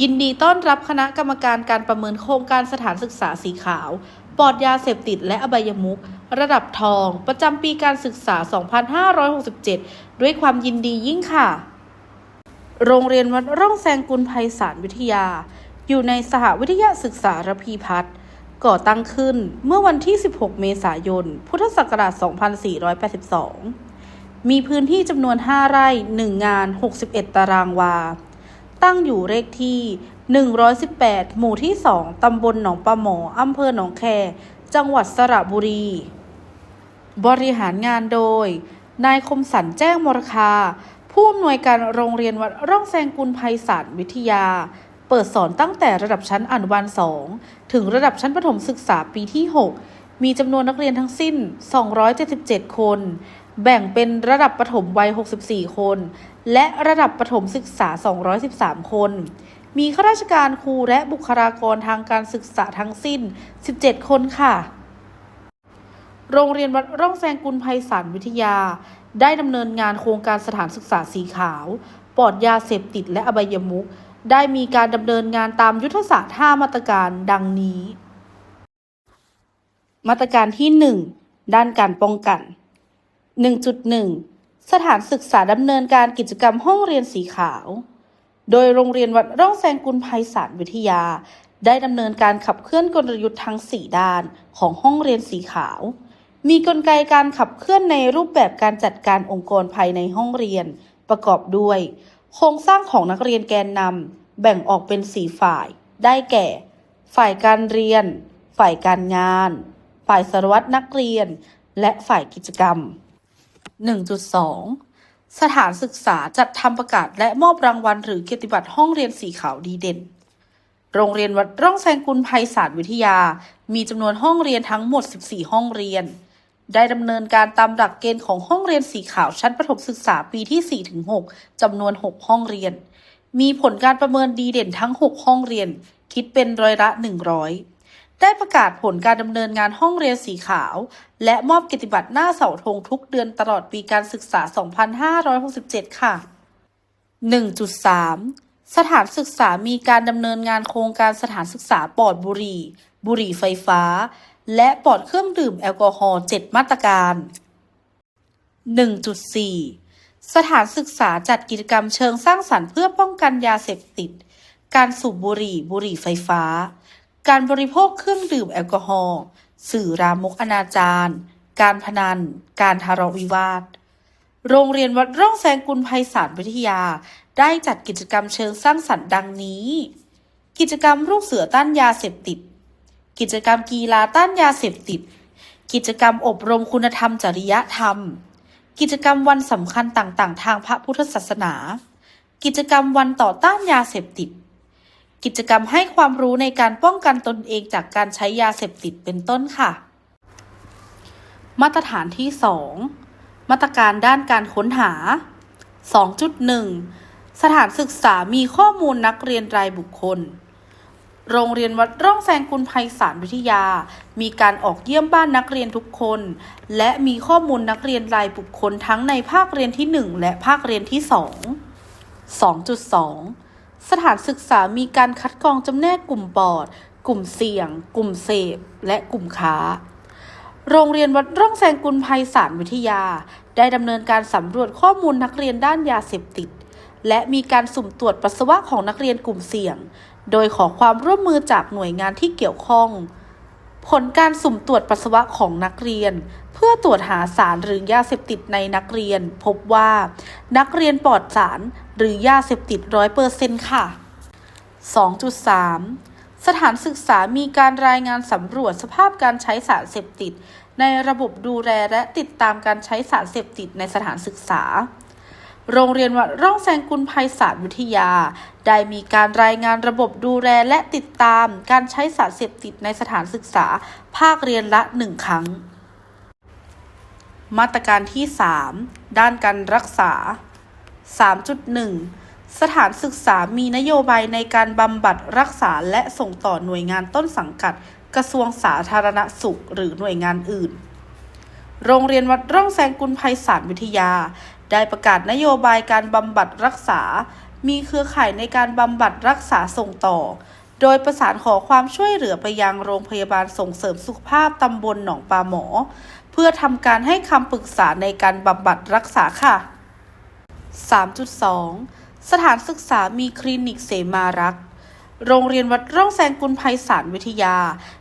ยินดีต้อนรับคณะกรรมการการประเมินโครงการสถานศึกษาสีขาว ปลอดยาเสพติดและอบายมุขระดับทอง ประจำปีการศึกษา 2567 ด้วยความยินดียิ่งค่ะ โรงเรียนวัดร่องแซงกุลภัยสารวิทยา อยู่ในสหวิทยาศึกษาระพีพัฒน์ก่อตั้งขึ้นเมื่อวันที่ 16 เมษายน พุทธศักราช 2482 มีพื้นที่จำนวน 5 ไร่ 1 งาน 61 ตารางวา ตั้งอยู่เลขที่ 118 หมู่ที่ 2 ตำบลหนองปลาหมอ อำเภอหนองแค จังหวัดสระบุรี บริหารงานโดย นายคมสันแจ้งมรคา ผู้อำนวยการโรงเรียนวัดร่องแซงกุลภัยศาสตร์วิทยา เปิดสอนตั้งแต่ระดับชั้นอนุบาล 2 ถึงระดับชั้นประถมศึกษาปีที่ 6 มีจำนวนนักเรียนทั้งสิ้น 277 คน แบ่งเป็นระดับประถมวัย 64 คน และระดับประถมศึกษา 213 คน มีข้าราชการครูและบุคลากรทางการศึกษาทั้งสิ้น 17 คนค่ะ โรงเรียนวัดร่องแซงกุลภัยสารวิทยา ได้ดำเนินงานโครงการสถานศึกษาสีขาว ปลอดยาเสพติดและอบายมุข ได้มีการดำเนินงานตามยุทธศาสตร์5มาตรการดังนี้ มาตรการที่ 1 ด้านการป้องกัน 1.1 สถานศึกษาดำเนินการกิจกรรมห้องเรียนสีขาว โดยโรงเรียนวัดร่องแซงกุลภัยศาสารวิทยา ได้ดำเนินการขับเคลื่อนกลยุทธ์ทั้ง 4 ด้านของห้องเรียนสีขาว มีกลไกการขับเคลื่อนในรูปแบบการจัดการองค์กรภายในห้องเรียน ประกอบด้วย โครงสร้างของนักเรียนแกนนำแบ่งออกเป็น 4 ฝ่าย ได้แก่ ฝ่ายการเรียน ฝ่ายการงาน ฝ่ายสารวัตรนักเรียน และฝ่ายกิจกรรม 1.2 สถานศึกษาจัดทำประกาศและมอบรางวัลหรือเกียรติบัตรห้องเรียนสีขาวดีเด่น โรงเรียนวัดร่องแซงกุลภัยศาสตร์วิทยา มีจำนวนห้องเรียนทั้งหมด 14 ห้องเรียน ได้ดำเนินการตามหลักเกณฑ์ของห้องเรียนสีขาวชั้นประถมศึกษาปีที่ 4-6จำนวน 6 ห้องเรียน มีผลการประเมินดีเด่นทั้ง 6 ห้องเรียน คิดเป็นร้อยละ 100 ได้ประกาศผลการดำเนินงานห้องเรียนสีขาว และมอบเกียรติบัตรหน้าเสาธงทุกเดือนตลอดปีการศึกษา 2567 ค่ะ 1.3 สถานศึกษามีการดำเนินงานโครงการสถานศึกษาปลอดบุหรี่ บุหรี่ไฟฟ้า และปลอดเครื่องดื่มแอลกอฮอล์ 7 มาตรการ 1.4 สถานศึกษาจัดกิจกรรมเชิงสร้างสรรค์เพื่อป้องกันยาเสพติด การสูบบุหรี่บุหรี่ไฟฟ้า การบริโภคเครื่องดื่มแอลกอฮอล์สื่อรามกอนาจารการพนัน การทะเลาะวิวาท โรงเรียนวัดร่องแซงกุลภัยสารวิทยา ได้จัดกิจกรรมเชิงสร้างสรรค์ดังนี้ กิจกรรมลูกเสือต้านยาเสพติด กิจกรรมกีฬาต้านยาเสพติด กิจกรรมอบรมคุณธรรมจริยธรรม กิจกรรมวันสำคัญต่างๆ ทางพระพุทธศาสนา กิจกรรมวันต่อต้านยาเสพติด กิจกรรมให้ความรู้ในการป้องกันตนเองจากการใช้ยาเสพติดเป็นต้นค่ะ มาตรฐานที่ 2 มาตรการด้านการค้นหา 2.1 สถานศึกษามีข้อมูลนักเรียนรายบุคคล โรงเรียนวัดร่องแซงกุลภัยสารวิทยา มีการออกเยี่ยมบ้านนักเรียนทุกคน และมีข้อมูลนักเรียนรายบุคคลทั้งในภาคเรียนที่ 1 และภาคเรียนที่ 2 2.2 สถานศึกษามีการคัดกรองจำแนกกลุ่มปอด กลุ่มเสี่ยง กลุ่มเสพ และกลุ่มค้า โรงเรียนวัดร่องแซงกุลภัยสารวิทยา ได้ดำเนินการสำรวจข้อมูลนักเรียนด้านยาเสพติด และมีการสุ่มตรวจปัสสาวะของนักเรียนกลุ่มเสี่ยง โดยขอความร่วมมือจากหน่วยงานที่เกี่ยวข้อง ผลการสุ่มตรวจปัสสาวะของนักเรียน พื่อตรวจหาสารหรือยาเสพติดในนักเรียน พบว่านักเรียนปลอดสารหรือยาเสพติดร้อยเปอร์เซ็นต์ค่ะ 2.3 สถานศึกษามีการรายงานสำรวจสภาพการใช้สารเสพติด ในระบบดูแลและติดตามการใช้สารเสพติดในสถานศึกษาโรงเรียนวัดร่องแซงกุลภัยศาสารวิทยา ได้มีการรายงานระบบดูแลและติดตามการใช้สารเสพติดในสถานศึกษา ภาคเรียนละหนึ่งครั้ง มาตรการที่ 3 ด้านการรักษา 3.1 สถานศึกษามีนโยบายในการบำบัดรักษาและส่งต่อหน่วยงานต้นสังกัด กระทรวงสาธารณสุข หรือหน่วยงานอื่น โรงเรียนวัดร่องแซงกุลภัยสารวิทยา ได้ประกาศนโยบายการบำบัดรักษา มีเครือข่ายในการบำบัดรักษาส่งต่อโดยประสานขอความช่วยเหลือไปยังโรงพยาบาลส่งเสริมสุขภาพตำบลหนองปลาหมอ เพื่อทำการให้คำปรึกษาในการบำบัดรักษาค่ะ 3.2 สถานศึกษามีคลินิกเสมารักษ์โรงเรียนวัดร่องแซงกุลภัยสารวิทยา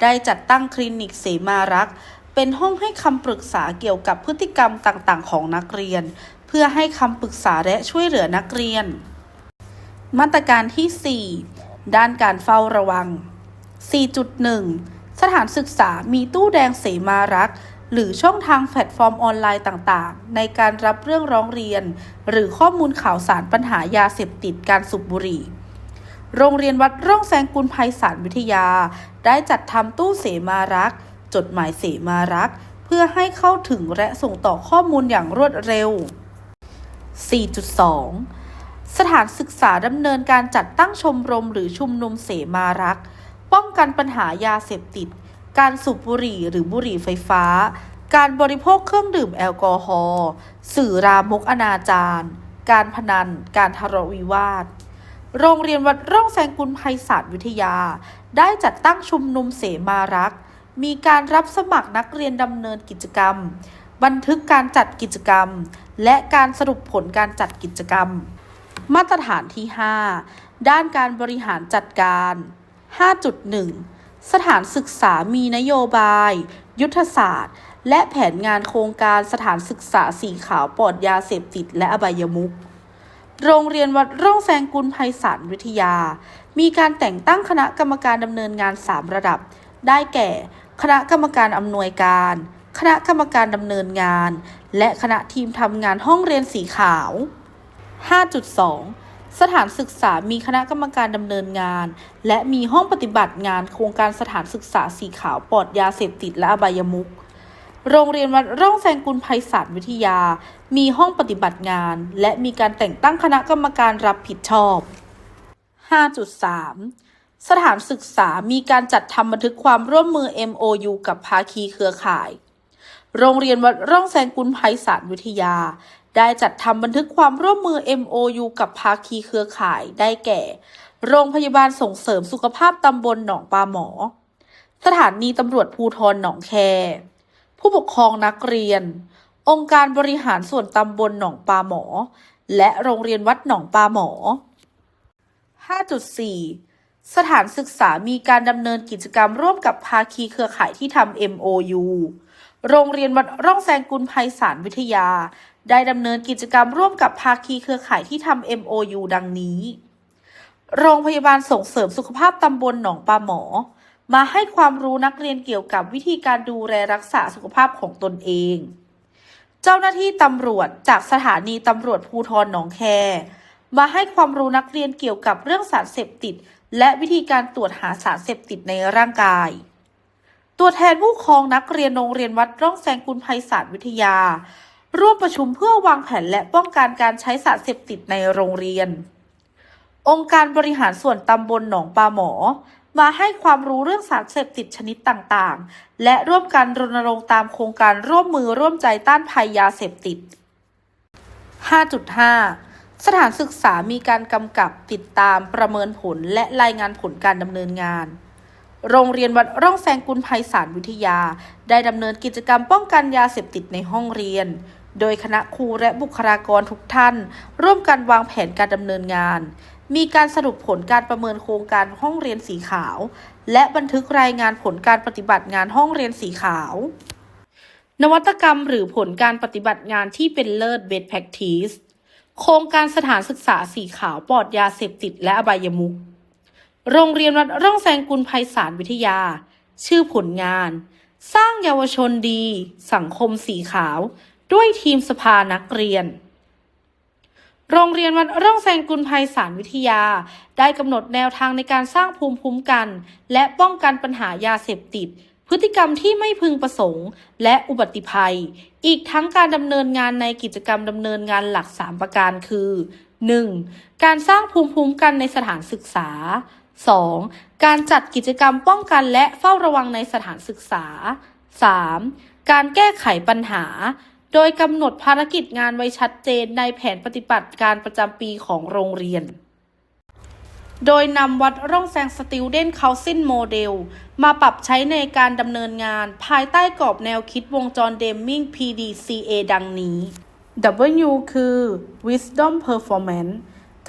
ได้จัดตั้งคลินิกเสมารักษ์เป็นห้องให้คำปรึกษาเกี่ยวกับพฤติกรรมต่างๆ ของนักเรียน เพื่อให้คำปรึกษาและช่วยเหลือนักเรียน มาตรการที่ 4 ด้านการเฝ้าระวัง 4.1 สถานศึกษามีตู้แดงเสมารักษ์ หรือช่องทางแพลตฟอร์มออนไลน์ต่างๆ ในการรับเรื่องร้องเรียน หรือข้อมูลข่าวสารปัญหายาเสพติดการสูบบุหรี่ โรงเรียนวัดร่องแซงกุลภัยสารวิทยา ได้จัดทำตู้เสมารักษ์จดหมายเสมารักษ์เพื่อให้เข้าถึงและส่งต่อข้อมูลอย่างรวดเร็ว 4.2 สถานศึกษาดำเนินการจัดตั้งชมรมหรือชุมนุมเสมารักษ์ป้องกันปัญหายาเสพติด การสูบบุหรี่หรือบุหรี่ไฟฟ้า การบริโภคเครื่องดื่มแอลกอฮอล์ สื่อรามกอนาจารการพนัน การทะเลาะวิวาท โรงเรียนวัดร่องแซงกุลภัยศาสตร์วิทยา ได้จัดตั้งชุมนุมเสมารัก มีการรับสมัครนักเรียนดำเนินกิจกรรม บันทึกการจัดกิจกรรม และการสรุปผลการจัดกิจกรรม มาตรฐานที่ 5 ด้านการบริหารจัดการ 5.1 สถานศึกษามีนโยบาย ยุทธศาสตร์ และแผนงานโครงการสถานศึกษาสีขาวปลอดยาเสพติดและอบายมุขโรงเรียนวัดร่องแซงกุลภัยสารวิทยา มีการแต่งตั้งคณะกรรมการดำเนินงาน 3 ระดับ ได้แก่ คณะกรรมการอำนวยการ คณะกรรมการดำเนินงาน และคณะทีมทำงานห้องเรียนสีขาว 5.2 สถานศึกษามีคณะกรรมการดำเนินงาน และมีห้องปฏิบัติงานโครงการสถานศึกษาสีขาวปลอดยาเสพติดและอบายมุขโรงเรียนวัดร่องแซงกุลภัยศาสารวิทยา มีห้องปฏิบัติงาน และมีการแต่งตั้งคณะกรรมการรับผิดชอบ 5.3 สถานศึกษามีการจัดทำบันทึกความร่วมมือ MOU กับภาคีเครือข่าย โรงเรียนวัดร่องแซงกุลภัยศาสารวิทยา ได้จัดทำบันทึกความร่วมมือ MOU กับภาคีเครือข่ายได้แก่ โรงพยาบาลส่งเสริมสุขภาพตำบลหนองปลาหมอ สถานีตำรวจภูทรหนองแค ผู้ปกครองนักเรียน องค์การบริหารส่วนตำบลหนองปลาหมอ และโรงเรียนวัดหนองปลาหมอ 5.4 สถานศึกษามีการดำเนินกิจกรรมร่วมกับภาคีเครือข่ายที่ทำ MOU โรงเรียนวัดร่องแซงกุลภัยสารวิทยา ได้ดำเนินกิจกรรมร่วมกับภาคีเครือข่ายที่ทำ MOU ดังนี้ โรงพยาบาลส่งเสริมสุขภาพตำบลหนองปลาหมอ มาให้ความรู้นักเรียนเกี่ยวกับวิธีการดูแลรักษาสุขภาพของตนเอง เจ้าหน้าที่ตำรวจจากสถานีตำรวจภูทรหนองแค มาให้ความรู้นักเรียนเกี่ยวกับเรื่องสารเสพติด และวิธีการตรวจหาสารเสพติดในร่างกายตัวแทนผู้ครองนักเรียนโรงเรียนวัดร่องแซงกุลภัยสารวิทยา ร่วมประชุมเพื่อวางแผนและป้องกันการใช้สารเสพติดในโรงเรียน องค์การบริหารส่วนตำบลหนองปลาหมอ มาให้ความรู้เรื่องสารเสพติดชนิดต่างๆ และร่วมกันรณรงค์ตามโครงการร่วมมือร่วมใจต้านภัยยาเสพติด 5.5 สถานศึกษามีการกำกับติดตามประเมินผลและรายงานผลการดำเนินงานโรงเรียนวัดร่องแซงกุลภัยสารวิทยา ได้ดำเนินกิจกรรมป้องกันยาเสพติดในห้องเรียน โดยคณะครูและบุคลากรทุกท่าน ร่วมกันวางแผนการดำเนินงาน มีการสรุปผลการประเมินโครงการห้องเรียนสีขาว และบันทึกรายงานผลการปฏิบัติงานห้องเรียนสีขาวนวัตกรรมหรือผลการปฏิบัติงานที่เป็นเลิศ Best Practice โครงการสถานศึกษาสีขาวปลอดยาเสพติดและอบายมุข โรงเรียนวัดร่องแซงกุลภัยสารวิทยา ชื่อผลงาน สร้างเยาวชนดี สังคมสีขาว ด้วยทีมสภานักเรียน โรงเรียนวัดร่องแซงกุลภัยสารวิทยา ได้กำหนดแนวทางในการสร้างภูมิคุ้มกัน และป้องกันปัญหายาเสพติด พฤติกรรมที่ไม่พึงประสงค์ และอุบัติภัย อีกทั้งการดำเนินงานในกิจกรรมดำเนินงานหลัก 3 ประการคือ 1. การสร้างภูมิคุ้มกันในสถานศึกษา 2. การจัดกิจกรรมป้องกันและเฝ้าระวังในสถานศึกษา 3. การแก้ไขปัญหา โดยกำหนดภารกิจงานไว้ชัดเจนในแผนปฏิบัติการประจำปีของโรงเรียน โดยนำวัดร่องแซง Student Council Model มาปรับใช้ในการดำเนินงานภายใต้กรอบแนวคิดวงจรเดมมิง PDCA ดังนี้ W คือ Wisdom Performance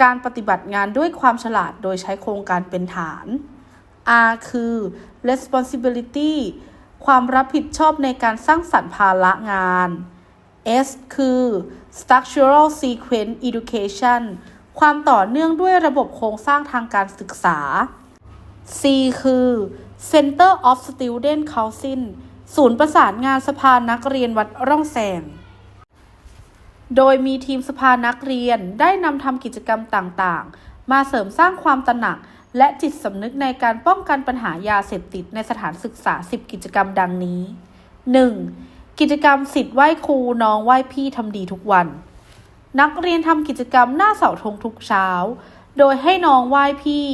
การปฏิบัติงานด้วยความฉลาดโดยใช้โครงการเป็นฐาน R คือ responsibility ความรับผิดชอบในการสร้างสรรค์ภาระงาน S คือ structural sequence education ความต่อเนื่องด้วยระบบโครงสร้างทางการศึกษา C คือ Center of Student Council ศูนย์ประสานงานสภานักเรียนวัดร่องแสง โดยมีทีมสภานักเรียนได้นำทำกิจกรรมต่างๆ มาเสริมสร้างความตระหนัก และจิตสำนึกในการป้องกันปัญหายาเสพติดในสถานศึกษา 10 กิจกรรมดังนี้ 1. กิจกรรมสิทธิ์ไหว้ครูน้องไหว้พี่ทำดีทุกวัน นักเรียนทำกิจกรรมหน้าเสาธงทุกเช้า โดยให้น้องไหว้พี่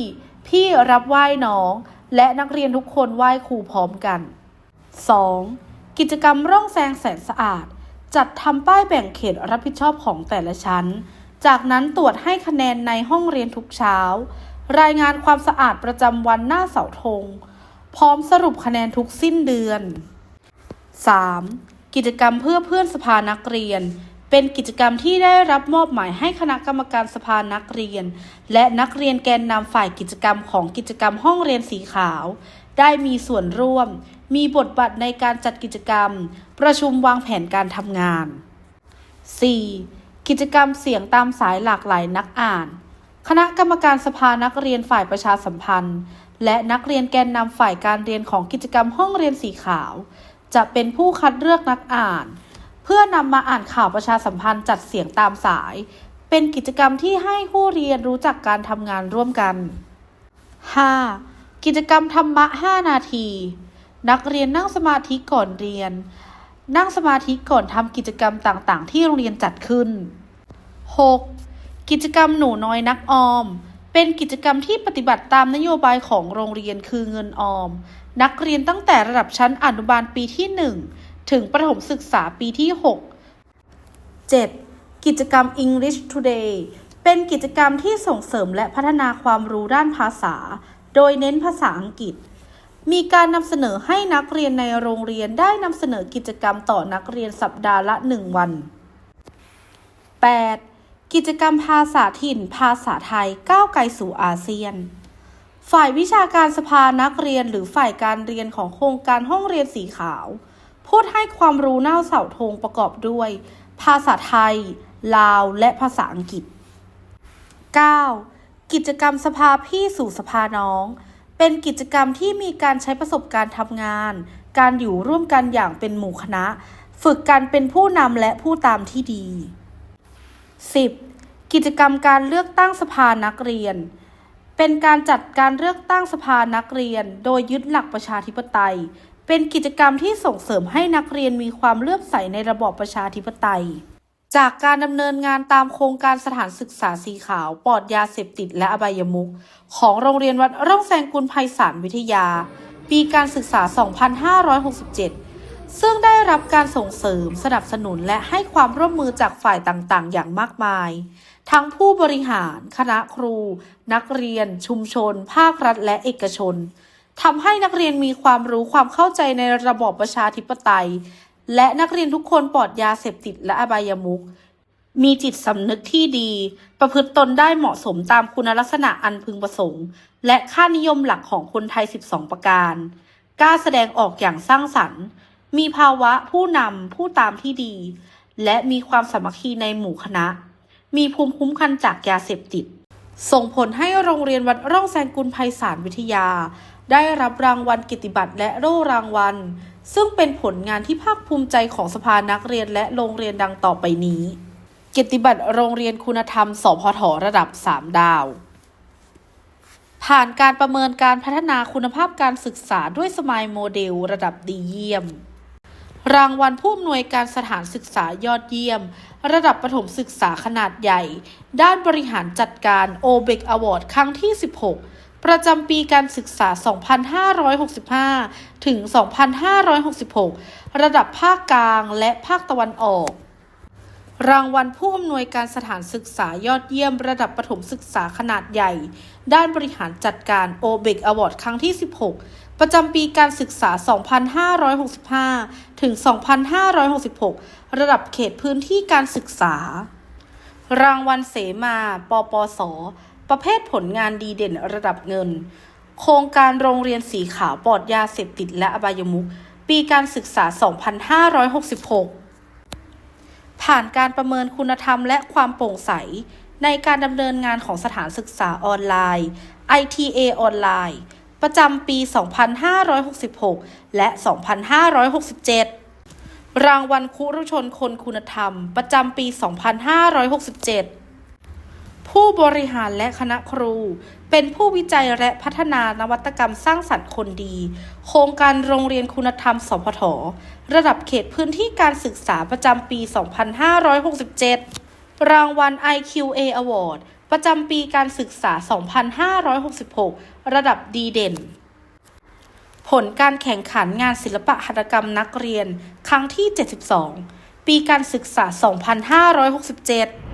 พี่รับไหว้น้อง และนักเรียนทุกคนไหว้ครูพร้อมกัน 2. กิจกรรมร่องแซงแสนสะอาด จัดทำป้ายแบ่งเขตรับผิดชอบของแต่ละชั้น จากนั้นตรวจให้คะแนนในห้องเรียนทุกเช้า รายงานความสะอาดประจำวันหน้าเสาธง พร้อมสรุปคะแนนทุกสิ้นเดือน 3. กิจกรรมเพื่อเพื่อนสภานักเรียน เป็นกิจกรรมที่ได้รับมอบหมายให้คณะกรรมการสภานักเรียน และนักเรียนแกนนำฝ่ายกิจกรรมของกิจกรรมห้องเรียนสีขาว ได้มีส่วนร่วม มีบทบาทในการจัดกิจกรรม ประชุมวางแผนการทำงาน 4. กิจกรรมเสียงตามสายหลากหลายนักอ่าน คณะกรรมการสภานักเรียนฝ่ายประชาสัมพันธ์ และนักเรียนแกนนำฝ่ายการเรียนของกิจกรรมห้องเรียนสีขาว จะเป็นผู้คัดเลือกนักอ่าน เพื่อนำมาอ่านข่าวประชาสัมพันธ์จัดเสียงตามสาย เป็นกิจกรรมที่ให้ผู้เรียนรู้จักการทำงานร่วมกัน 5. กิจกรรมธรรมะ 5 นาที นักเรียนนั่งสมาธิก่อนเรียน นั่งสมาธิก่อนทำกิจกรรมต่างๆ ที่โรงเรียนจัดขึ้น 6. กิจกรรมหนูน้อยนักออม เป็นกิจกรรมที่ปฏิบัติตามนโยบายของโรงเรียนคือเงินออม นักเรียนตั้งแต่ระดับชั้นอนุบาลปีที่ 1 ถึงประถมศึกษาปีที่ 6 7. กิจกรรม English Today เป็นกิจกรรมที่ส่งเสริมและพัฒนาความรู้ด้านภาษา โดยเน้นภาษาอังกฤษ มีการนำเสนอให้นักเรียนในโรงเรียนได้นำเสนอกิจกรรมต่อนักเรียนสัปดาห์ละ 1 วัน 8. กิจกรรมภาษาถิ่น ภาษาไทยก้าวไกลสู่อาเซียน ฝ่ายวิชาการสภานักเรียนหรือฝ่ายการเรียนของโครงการห้องเรียนสีขาว พูดให้ความรู้หน้าเสาธงประกอบด้วย ภาษาไทย ลาว และภาษาอังกฤษ 9. กิจกรรมสภาพี่สู่สภาน้อง เป็นกิจกรรมที่มีการใช้ประสบการณ์ทำงาน การอยู่ร่วมกันอย่างเป็นหมู่คณะ ฝึกการเป็นผู้นำและผู้ตามที่ดี 10. กิจกรรมการเลือกตั้งสภานักเรียน เป็นการจัดการเลือกตั้งสภานักเรียน โดยยึดหลักประชาธิปไตย เป็นกิจกรรมที่ส่งเสริมให้นักเรียนมีความเลื่อมใสในระบอบประชาธิปไตย จากการดำเนินงานตามโครงการสถานศึกษาสีขาวปลอดยาเสพติดและอบายมุขของโรงเรียนวัดร่องแซงกุลไพศาลวิทยา ปีการศึกษา 2567 ซึ่งได้รับการส่งเสริมสนับสนุนและให้ความร่วมมือจากฝ่ายต่างๆ อย่างมากมาย ทั้งผู้บริหาร คณะครู นักเรียน ชุมชน ภาครัฐ และเอกชนทำให้นักเรียนมีความรู้ความเข้าใจในระบอบประชาธิปไตย และนักเรียนทุกคนปลอดยาเสพติดและอบายมุขมีจิตสำนึกที่ดี ประพฤติตนได้เหมาะสมตามคุณลักษณะอันพึงประสงค์ และค่านิยมหลักของคนไทย 12 ประการ กล้าแสดงออกอย่างสร้างสรรค์ มีภาวะผู้นำผู้ตามที่ดี และมีความสามัคคีในหมู่คณะ มีภูมิคุ้มกันจากยาเสพติด ส่งผลให้โรงเรียนวัดร่องแซงกุลไพศาลวิทยา ได้รับรางวัลกิตติบัตรและโล่รางวัล ซึ่งเป็นผลงานที่ภาคภูมิใจของสภานักเรียนและโรงเรียนดังต่อไปนี้กียรติบัตรโรงเรียนคุณธรรม สพทระดับ 3 ดาวผ่านการประเมินการพัฒนาคุณภาพการศึกษาด้วยสมายโมเดลระดับดีเยี่ยม รางวัลผู้อำนวยการสถานศึกษายอดเยี่ยม ระดับประถมศึกษาขนาดใหญ่ ด้านบริหารจัดการ o b e c Award ครั้งที่ 16 ประจำปีการศึกษา 2565 ถึง 2566 ระดับภาคกลางและภาคตะวันออกรางวัลผู้อำนวยการสถานศึกษายอดเยี่ยมระดับประถมศึกษาขนาดใหญ่ ด้านบริหารจัดการ o b e c Award ครั้งที่ 16 ประจำปีการศึกษา 2565 ถึง 2566 ระดับเขตพื้นที่การศึกษา รางวัลเสมา ปปส ประเภทผลงานดีเด่นระดับเงิน โครงการโรงเรียนสีขาวปลอดยาเสพติดและอบายมุข ปีการศึกษา 2566 ผ่านการประเมินคุณธรรมและความโปร่งใส ในการดำเนินงานของสถานศึกษาออนไลน์ ITA ออนไลน์ ประจำปี 2566 และ 2567 รางวัลคุรุชนคนคุณธรรม ประจำปี 2567 ผู้บริหารและคณะครู เป็นผู้วิจัยและพัฒนานวัตกรรมสร้างสรรค์คนดี โครงการโรงเรียนคุณธรรม สพท ระดับเขตพื้นที่การศึกษาประจำปี 2567 รางวัล IQA Award ประจำปีการศึกษา 2566 ระดับดีเด่น ผลการแข่งขันงานศิลปะหัตถกรรมนักเรียน ครั้งที่ 72 ปีการศึกษา 2567